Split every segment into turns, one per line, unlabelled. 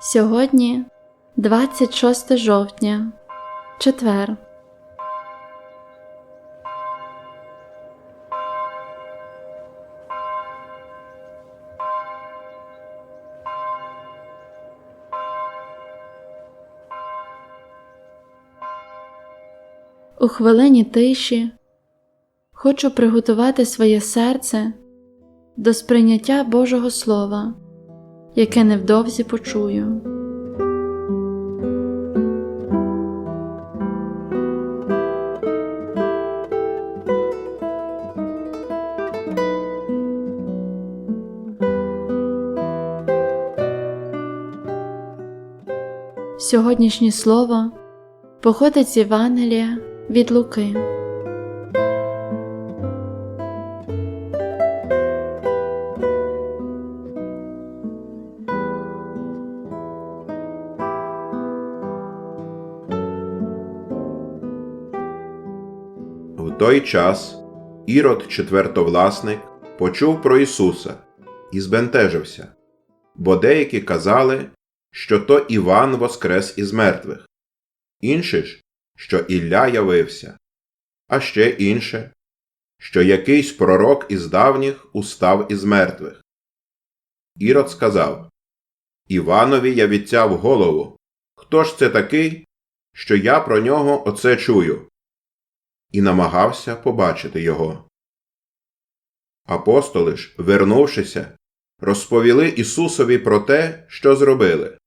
Сьогодні 26 жовтня, четвер. У хвилині тиші хочу приготувати своє серце до сприйняття Божого Слова, яке невдовзі почую. Сьогоднішнє слово походить з Євангелія від Луки.
Той час Ірод, четвертовласник, почув про Ісуса і збентежився, бо деякі казали, що то Іван воскрес із мертвих, інші ж, що Ілля явився, а ще інше, що якийсь пророк із давніх устав із мертвих. Ірод сказав Іванові я відцяв голову. Хто ж це такий, що я про нього оце чую? І намагався побачити його. Апостоли ж, вернувшися, розповіли Ісусові про те, що зробили.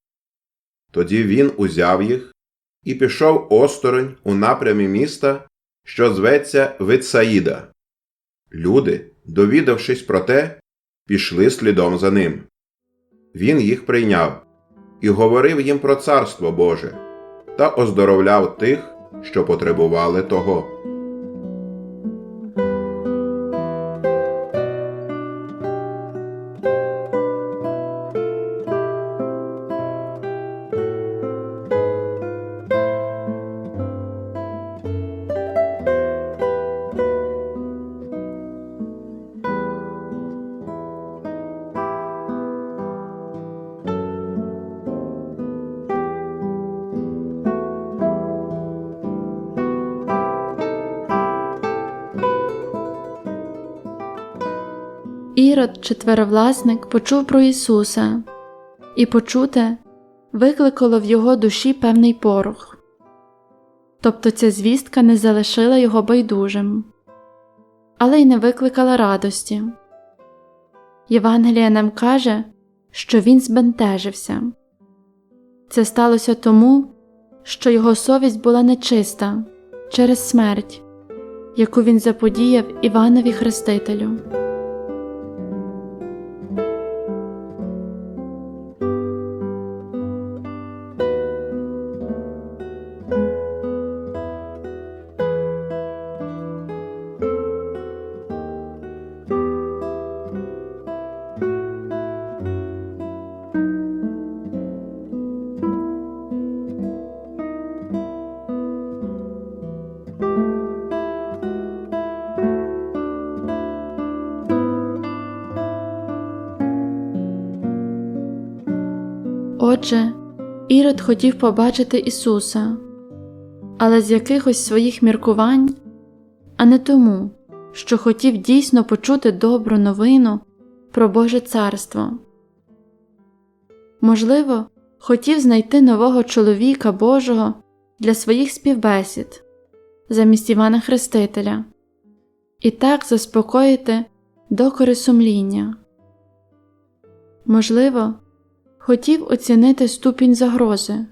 Тоді він узяв їх і пішов осторонь у напрямі міста, що зветься Витсаїда. Люди, довідавшись про те, пішли слідом за ним. Він їх прийняв і говорив їм про царство Боже та оздоровляв тих, що потребували того.
Ірод, четверовласник, почув про Ісуса, і почуте викликало в його душі певний порох. Тобто ця звістка не залишила його байдужим, але й не викликала радості. Євангелія нам каже, що він збентежився. Це сталося тому, що його совість була нечиста через смерть, яку він заподіяв Іванові Хрестителю. Отже, Ірод хотів побачити Ісуса, але з якихось своїх міркувань, а не тому, що хотів дійсно почути добру новину про Боже Царство. Можливо, хотів знайти нового чоловіка Божого для своїх співбесід замість Івана Хрестителя і так заспокоїти докори сумління. Можливо, хотів оцінити ступінь загрози,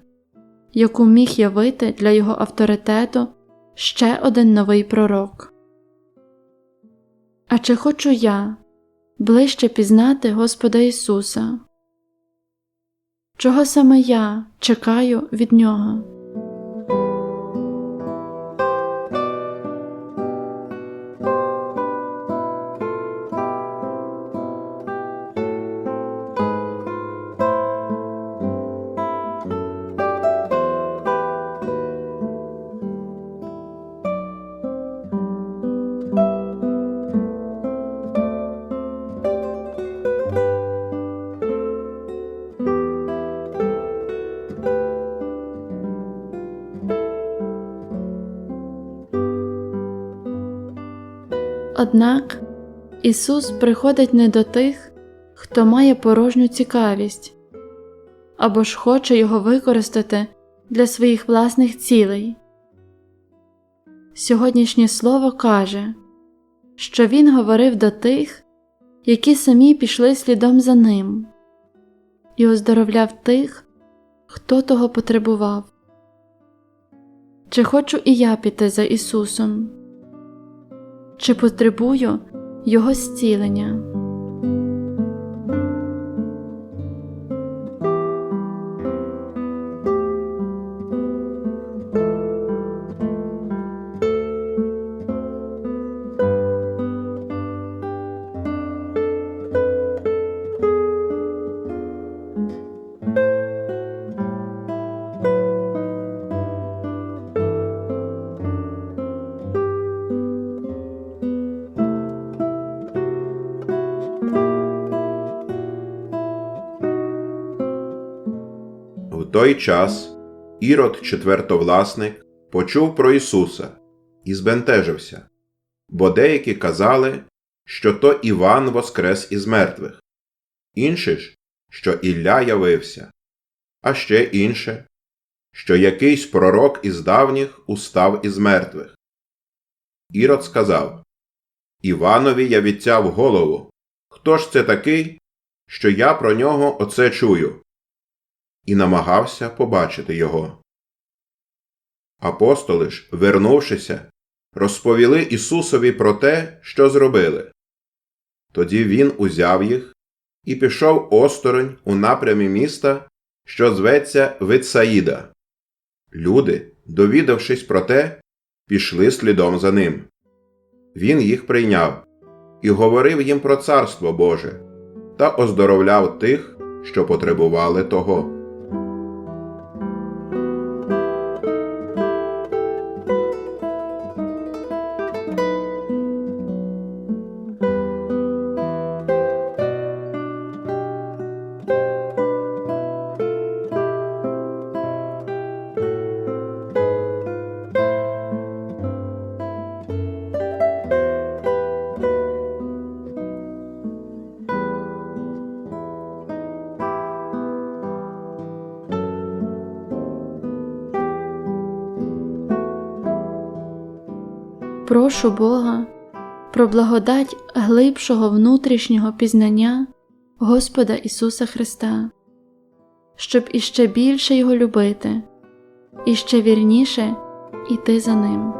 яку міг явити для його авторитету ще один новий пророк. А чи хочу я ближче пізнати Господа Ісуса? Чого саме я чекаю від Нього? Однак Ісус приходить не до тих, хто має порожню цікавість або ж хоче його використати для своїх власних цілей. Сьогоднішнє слово каже, що Він говорив до тих, які самі пішли слідом за ним, і оздоровляв тих, хто того потребував. Чи хочу і я піти за Ісусом? Чи потребую Його зцілення?
Той час Ірод четвертовласник почув про Ісуса і збентежився, бо деякі казали, що то Іван воскрес із мертвих, інші ж, що Ілля явився, а ще інше, що якийсь пророк із давніх устав із мертвих. Ірод сказав Іванові я відцяв голову. Хто ж це такий, що я про нього оце чую? І намагався побачити його. Апостоли ж, вернувшися, розповіли Ісусові про те, що зробили. Тоді він узяв їх і пішов осторонь у напрямі міста, що зветься Витсаїда. Люди, довідавшись про те, пішли слідом за ним. Він їх прийняв і говорив їм про Царство Боже та оздоровляв тих, що потребували того.
Прошу Бога про благодать глибшого внутрішнього пізнання Господа Ісуса Христа, щоб іще більше Його любити, і ще вірніше іти за Ним.